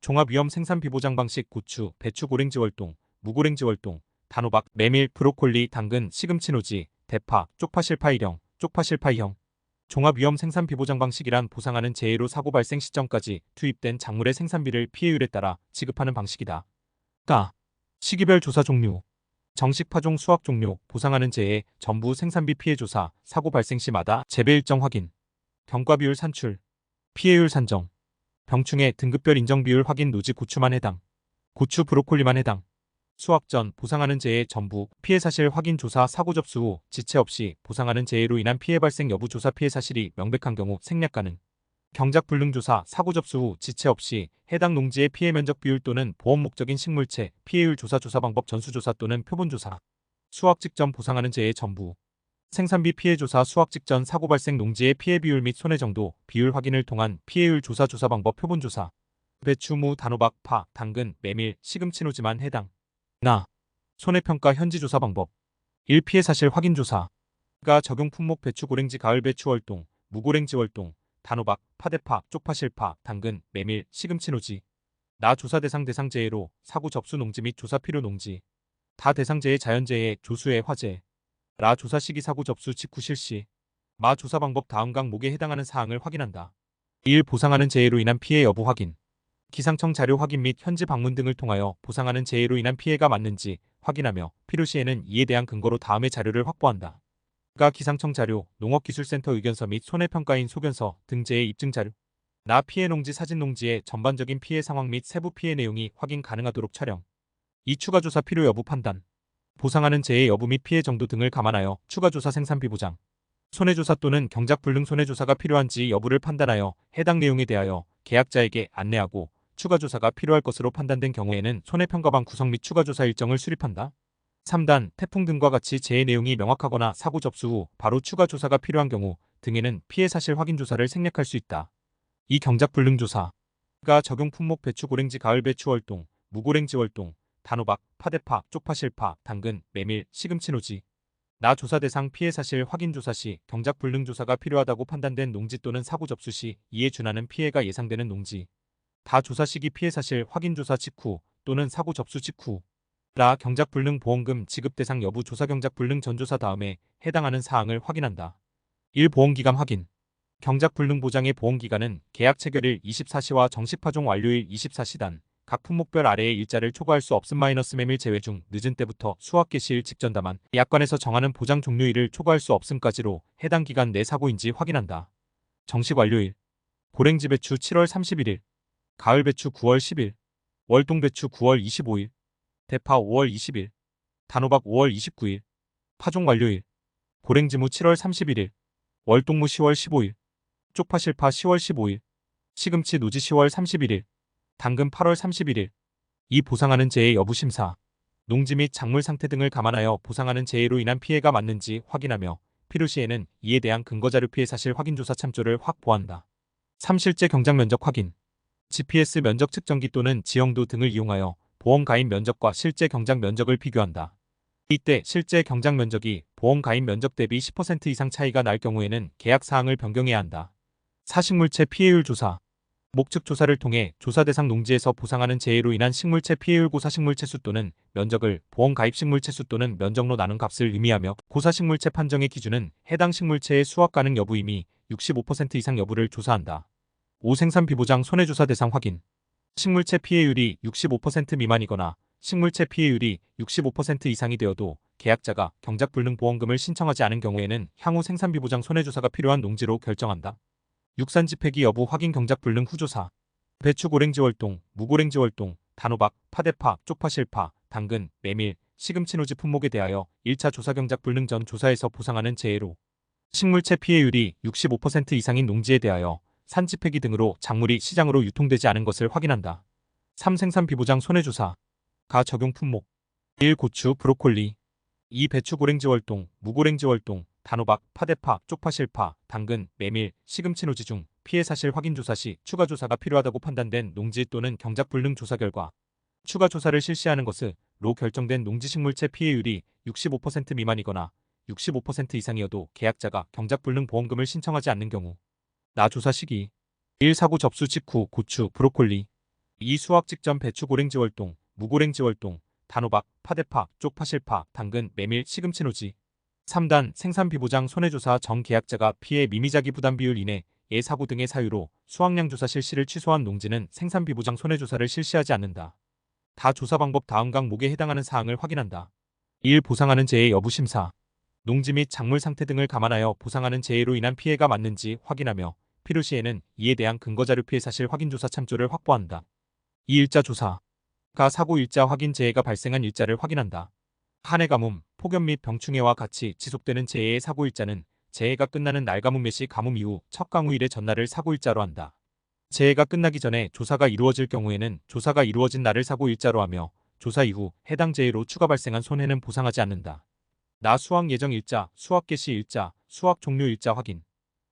종합위험 생산 비보장 방식 고추, 배추 고랭지 월동, 무고랭지 월동, 단호박, 메밀, 브로콜리, 당근, 시금치 노지, 대파, 쪽파 실파 일형, 쪽파 실파 이형. 종합위험 생산 비보장 방식이란 보상하는 재해로 사고 발생 시점까지 투입된 작물의 생산비를 피해율에 따라 지급하는 방식이다. 가. 시기별 조사 종류. 정식 파종 수확 종료, 보상하는 재해, 전부 생산비 피해 조사, 사고 발생 시마다 재배 일정 확인. 경과 비율 산출. 피해율 산정. 병충해 등급별 인정 비율 확인 노지 고추만 해당. 고추 브로콜리만 해당. 수확 전 보상하는 재해 전부 피해 사실 확인 조사 사고 접수 후 지체 없이 보상하는 재해로 인한 피해 발생 여부 조사 피해 사실이 명백한 경우 생략 가능. 경작 불능 조사 사고 접수 후 지체 없이 해당 농지의 피해 면적 비율 또는 보험 목적인 식물체 피해율 조사 조사 방법 전수 조사 또는 표본 조사. 수확 직전 보상하는 재해 전부 생산비 피해 조사 수확 직전 사고 발생 농지의 피해 비율 및 손해 정도 비율 확인을 통한 피해율 조사 조사 방법 표본 조사. 배추, 무, 단호박, 파, 당근, 메밀, 시금치 노지만 해당. 나. 손해평가 현지 조사 방법. 1. 피해 사실 확인 조사. 가 적용 품목 배추 고랭지 가을 배추 월동, 무고랭지 월동, 단호박, 파대파, 쪽파 실파, 당근, 메밀, 시금치 노지. 나 조사 대상 대상 재해로 사고 접수 농지 및 조사 필요 농지. 다 대상 재해 자연 재해 조수의 화재. 라 조사 시기 사고 접수 직후 실시. 마 조사 방법 다음 강목에 해당하는 사항을 확인한다. 1. 보상하는 재해로 인한 피해 여부 확인. 기상청 자료 확인 및 현지 방문 등을 통하여 보상하는 재해로 인한 피해가 맞는지 확인하며 필요시에는 이에 대한 근거로 다음의 자료를 확보한다. 가 기상청 자료, 농업기술센터 의견서 및 손해평가인 소견서 등 재해 입증 자료. 나 피해 농지 사진 농지의 전반적인 피해 상황 및 세부 피해 내용이 확인 가능하도록 촬영. 이 추가 조사 필요 여부 판단. 보상하는 재해 여부 및 피해 정도 등을 감안하여 추가 조사 생산비 보장. 손해조사 또는 경작 불능 손해조사가 필요한지 여부를 판단하여 해당 내용에 대하여 계약자에게 안내하고 추가 조사가 필요할 것으로 판단된 경우에는 손해평가방 구성 및 추가 조사 일정을 수립한다. 3단 태풍 등과 같이 재해 내용이 명확하거나 사고 접수 후 바로 추가 조사가 필요한 경우 등에는 피해 사실 확인 조사를 생략할 수 있다. 이 경작 불능 조사가 적용 품목 배추 고랭지 가을 배추 월동, 무고랭지 월동, 단호박, 파대파, 쪽파 실파, 당근, 메밀, 시금치 노지. 나 조사 대상 피해 사실 확인 조사 시 경작 불능 조사가 필요하다고 판단된 농지 또는 사고 접수 시 이에 준하는 피해가 예상되는 농지. 다 조사 시기 피해 사실 확인 조사 직후 또는 사고 접수 직후 라 경작 불능 보험금 지급 대상 여부 조사 경작 불능 전조사 다음에 해당하는 사항을 확인한다. 1. 보험기간 확인 경작 불능 보장의 보험기간은 계약 체결일 24시와 정식 파종 완료일 24시단 각 품목별 아래의 일자를 초과할 수 없음 마이너스 메밀 제외 중 늦은 때부터 수확 개시일 직전 다만 약관에서 정하는 보장 종료일을 초과할 수 없음까지로 해당 기간 내 사고인지 확인한다. 정식 완료일. 고랭지 배추 7월 31일 가을 배추 9월 10일, 월동 배추 9월 25일, 대파 5월 20일, 단호박 5월 29일, 파종 완료일, 고랭지무 7월 31일, 월동무 10월 15일, 쪽파 실파 10월 15일, 시금치 노지 10월 31일, 당근 8월 31일. 이 보상하는 재해 여부 심사, 농지 및 작물 상태 등을 감안하여 보상하는 재해로 인한 피해가 맞는지 확인하며 필요시에는 이에 대한 근거자료 피해 사실 확인 조사 참조를 확보한다. 3. 실제 경작 면적 확인 GPS 면적 측정기 또는 지형도 등을 이용하여 보험 가입 면적과 실제 경작 면적을 비교한다. 이때 실제 경작 면적이 보험 가입 면적 대비 10% 이상 차이가 날 경우에는 계약 사항을 변경해야 한다. 사식물체 피해율 조사 목측 조사를 통해 조사 대상 농지에서 보상하는 재해로 인한 식물체 피해율 고사 식물체 수 또는 면적을 보험 가입 식물체 수 또는 면적로 나눈 값을 의미하며 고사 식물체 판정의 기준은 해당 식물체의 수확 가능 여부이미 65% 이상 여부를 조사한다. 5. 생산 비보장 손해조사 대상 확인. 식물체 피해율이 65% 미만이거나 식물체 피해율이 65% 이상이 되어도 계약자가 경작불능보험금을 신청하지 않은 경우에는 향후 생산비보장 손해조사가 필요한 농지로 결정한다. 육산지 폐기 여부 확인 경작 불능 후조사. 배추 고랭지 월동, 무고랭지 월동, 단호박, 파대파, 쪽파 실파, 당근, 메밀, 시금치 노지 품목에 대하여 1차 조사 경작 불능 전 조사에서 보상하는 재해로 식물체 피해율이 65% 이상인 농지에 대하여 산지 폐기 등으로 작물이 시장으로 유통되지 않은 것을 확인한다. 3. 생산 비보장 손해조사 가 적용 품목 1. 고추, 브로콜리 2. 배추 고랭지 월동, 무고랭지 월동, 단호박, 파대파, 쪽파 실파, 당근, 메밀, 시금치 노지 중 피해 사실 확인 조사 시 추가 조사가 필요하다고 판단된 농지 또는 경작 불능 조사 결과 추가 조사를 실시하는 것으로 결정된 농지식물체 피해율이 65% 미만이거나 65% 이상이어도 계약자가 경작 불능 보험금을 신청하지 않는 경우 나 조사 시기 1. 사고 접수 직후 고추, 브로콜리 이 수확 직전 배추 고랭지 월동, 무고랭지 월동, 단호박, 파대파, 쪽파실파, 당근, 메밀, 시금치 노지. 3단 생산 비보장 손해조사 정 계약자가 피해 미미자기 부담 비율 이내 예사고 등의 사유로 수확량 조사 실시를 취소한 농지는 생산 비보장 손해조사를 실시하지 않는다. 다 조사 방법 다음 강목에 해당하는 사항을 확인한다. 1. 보상하는 재해 여부 심사. 농지 및 작물 상태 등을 감안하여 보상하는 재해로 인한 피해가 맞는지 확인하며 필요시에는 이에 대한 근거자료 피해 사실 확인 조사 참조를 확보한다. 2. 일자 조사. 가 사고 일자 확인 재해가 발생한 일자를 확인한다. 한해 가뭄, 폭염 및 병충해와 같이 지속되는 재해의 사고 일자는 재해가 끝나는 날 가뭄 매시 가뭄 이후 첫 강우일의 전날을 사고 일자로 한다. 재해가 끝나기 전에 조사가 이루어질 경우에는 조사가 이루어진 날을 사고 일자로 하며 조사 이후 해당 재해로 추가 발생한 손해는 보상하지 않는다. 나 수확 예정 일자, 수확 개시 일자, 수확 종료 일자 확인.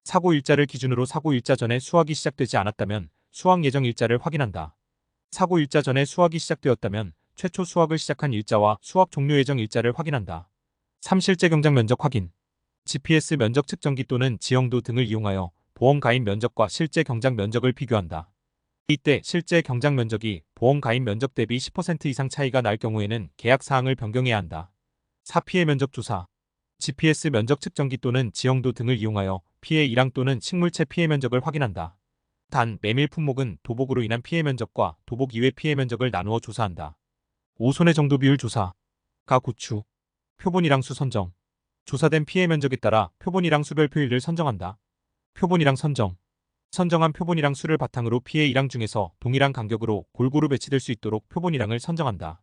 사고 일자를 기준으로 사고 일자 전에 수확이 시작되지 않았다면 수확 예정 일자를 확인한다. 사고 일자 전에 수확이 시작되었다면 최초 수확을 시작한 일자와 수확 종료 예정 일자를 확인한다. 3. 실제 경작 면적 확인. GPS 면적 측정기 또는 지형도 등을 이용하여 보험 가입 면적과 실제 경작 면적을 비교한다. 이때 실제 경작 면적이 보험 가입 면적 대비 10% 이상 차이가 날 경우에는 계약 사항을 변경해야 한다. 4. 피해 면적 조사. GPS 면적 측정기 또는 지형도 등을 이용하여 피해 일항 또는 식물체 피해 면적을 확인한다. 단, 메밀 품목은 도복으로 인한 피해 면적과 도복 이외 피해 면적을 나누어 조사한다. 5. 손해 정도 비율 조사. 가 고추. 표본이랑 수 선정. 조사된 피해 면적에 따라 표본이랑 수별 표일을 선정한다. 표본이랑 선정. 선정한 표본이랑 수를 바탕으로 피해 일항 중에서 동일한 간격으로 골고루 배치될 수 있도록 표본이랑을 선정한다.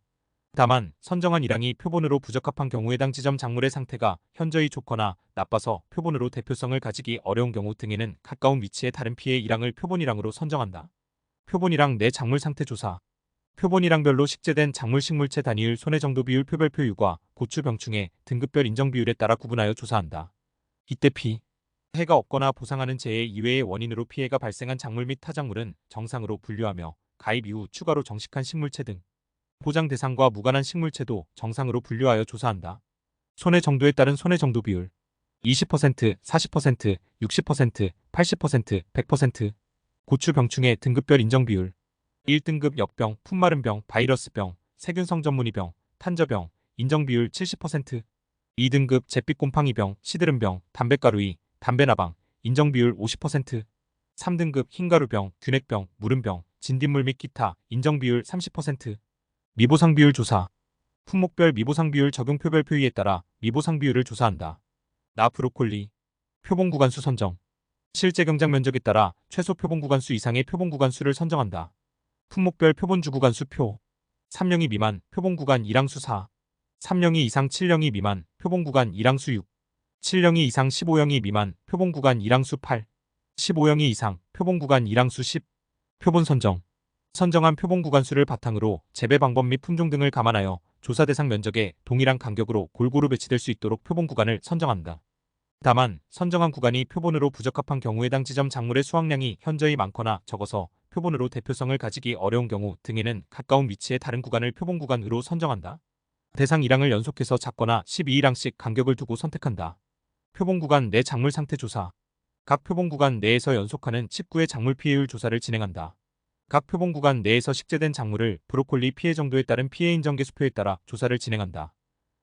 다만 선정한 일항이 표본으로 부적합한 경우 해당 지점 작물의 상태가 현저히 좋거나 나빠서 표본으로 대표성을 가지기 어려운 경우 등에는 가까운 위치의 다른 피해 일항을 표본이랑으로 선정한다. 표본이랑 내 작물 상태 조사 표본이랑 별로 식재된 작물 식물체 단위율 손해 정도 비율 표별표 유과 고추 병충해 등급별 인정 비율에 따라 구분하여 조사한다. 이때 피 해가 없거나 보상하는 재해 이외의 원인으로 피해가 발생한 작물 및 타작물은 정상으로 분류하며 가입 이후 추가로 정식한 식물체 등 보장 대상과 무관한 식물체도 정상으로 분류하여 조사한다. 손해 정도에 따른 손해 정도 비율 20%, 40%, 60%, 80%, 100% 고추 병충해 등급별 인정 비율 1등급 역병, 품마른병, 바이러스병, 세균성 전문이병, 탄저병, 인정 비율 70% 2등급 잿빛 곰팡이병, 시드름병, 담배가루이, 담배나방, 인정 비율 50% 3등급 흰가루병, 균핵병, 무름병, 진딧물 및 기타, 인정 비율 30% 미보상 비율 조사. 품목별 미보상 비율 적용 표별 표의에 따라 미보상 비율을 조사한다. 나 브로콜리. 표본 구간수 선정. 실제 경작 면적에 따라 최소 표본 구간수 이상의 표본 구간수를 선정한다. 품목별 표본주 구간 수 표. 3령이 미만 표본 구간 1항수 4. 3령이 이상 7령이 미만 표본 구간 1항수 6. 7령이 이상 15형이 미만 표본 구간 1항수 8. 15형이 이상 표본 구간 1항수 10. 표본 선정. 선정한 표본 구간 수를 바탕으로 재배 방법 및 품종 등을 감안하여 조사 대상 면적에 동일한 간격으로 골고루 배치될 수 있도록 표본 구간을 선정한다. 다만 선정한 구간이 표본으로 부적합한 경우 해당 지점 작물의 수확량이 현저히 많거나 적어서 표본으로 대표성을 가지기 어려운 경우 등에는 가까운 위치의 다른 구간을 표본 구간으로 선정한다. 대상 1항을 연속해서 작거나 12일항씩 간격을 두고 선택한다. 표본 구간 내 작물 상태 조사 각 표본 구간 내에서 연속하는 19의 작물 피해율 조사를 진행한다. 각 표본 구간 내에서 식재된 작물을 브로콜리 피해 정도에 따른 피해 인정 계수표에 따라 조사를 진행한다.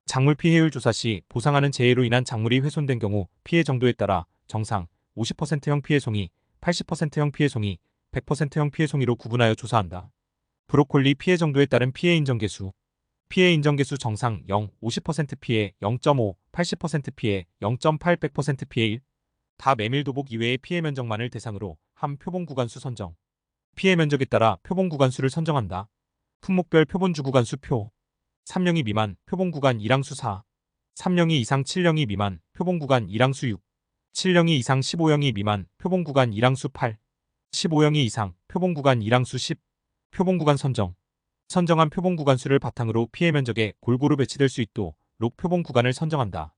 작물 피해율 조사 시 보상하는 재해로 인한 작물이 훼손된 경우 피해 정도에 따라 정상, 50%형 피해송이, 80%형 피해송이, 100%형 피해 송이로 구분하여 조사한다. 브로콜리 피해 정도에 따른 피해 인정 계수 피해 인정 계수 정상 0, 50% 피해 0.5, 80% 피해 0.8, 100% 피해 1. 다 메밀 도복 이외의 피해 면적만을 대상으로 한 표본 구간수 선정. 피해 면적에 따라 표본 구간수를 선정한다. 품목별 표본주 구간수 표 3령이 미만 표본 구간 1항수 4 3령이 이상 7령이 미만 표본 구간 1항수 6 7령이 이상 15형이 미만 표본 구간 1항수 8 15형이 이상 표본 구간 1항수 10 표본 구간 선정 선정한 표본 구간 수를 바탕으로 피해 면적에 골고루 배치될 수 있도록 표본 구간을 선정한다.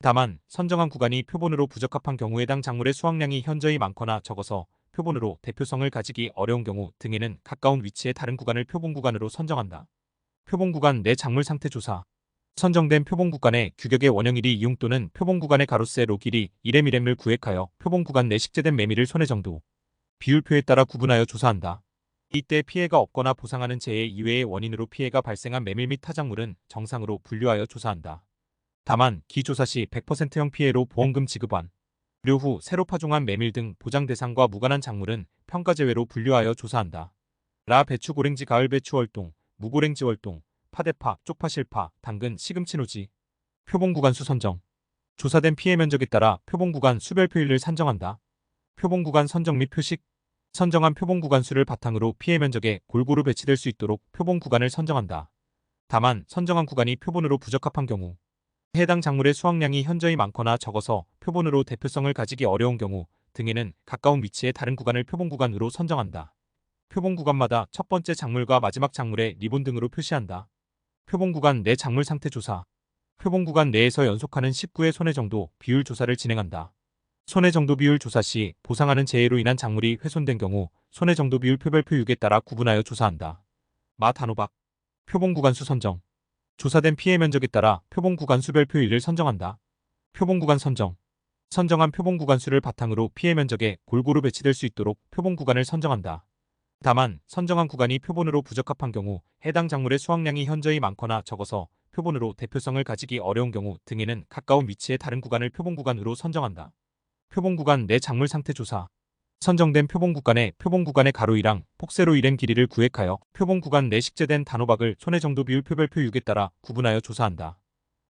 다만 선정한 구간이 표본으로 부적합한 경우 해당 작물의 수확량이 현저히 많거나 적어서 표본으로 대표성을 가지기 어려운 경우 등에는 가까운 위치의 다른 구간을 표본 구간으로 선정한다. 표본 구간 내 작물 상태 조사 선정된 표본 구간의 규격의 원형일이 이용 또는 표본 구간의 가로세 로 길이 1m을 구획하여 표본 구간 내 식재된 매미를 손해 정도 비율표에 따라 구분하여 조사한다. 이때 피해가 없거나 보상하는 재해 이외의 원인으로 피해가 발생한 메밀 및 타작물은 정상으로 분류하여 조사한다. 다만 기조사 시 100%형 피해로 보험금 지급안, 료후 새로 파종한 메밀 등 보장 대상과 무관한 작물은 평가 제외로 분류하여 조사한다. 라 배추 고랭지 가을 배추 월동, 무고랭지 월동, 파대파, 쪽파 실파, 당근, 시금치 노지, 표본 구간 수 선정. 조사된 피해 면적에 따라 표본 구간 수별 표일을 산정한다. 표본 구간 선정 및 표식 선정한 표본 구간 수를 바탕으로 피해 면적에 골고루 배치될 수 있도록 표본 구간을 선정한다. 다만 선정한 구간이 표본으로 부적합한 경우 해당 작물의 수확량이 현저히 많거나 적어서 표본으로 대표성을 가지기 어려운 경우 등에는 가까운 위치의 다른 구간을 표본 구간으로 선정한다. 표본 구간마다 첫 번째 작물과 마지막 작물의 리본 등으로 표시한다. 표본 구간 내 작물 상태 조사 표본 구간 내에서 연속하는 19의 손해 정도 비율 조사를 진행한다. 손해 정도 비율 조사 시 보상하는 재해로 인한 작물이 훼손된 경우 손해 정도 비율 표별표 6에 따라 구분하여 조사한다. 마 단호박 표본 구간 수 선정 조사된 피해 면적에 따라 표본 구간 수 별표 1을 선정한다. 표본 구간 선정 선정한 표본 구간 수를 바탕으로 피해 면적에 골고루 배치될 수 있도록 표본 구간을 선정한다. 다만 선정한 구간이 표본으로 부적합한 경우 해당 작물의 수확량이 현저히 많거나 적어서 표본으로 대표성을 가지기 어려운 경우 등에는 가까운 위치의 다른 구간을 표본 구간으로 선정한다. 표본 구간 내 작물 상태 조사 선정된 표본 구간의 표본 구간의 가로 1항, 폭세로 1행 길이를 구획하여 표본 구간 내 식재된 단호박을 손해 정도 비율 표별표 6에 따라 구분하여 조사한다.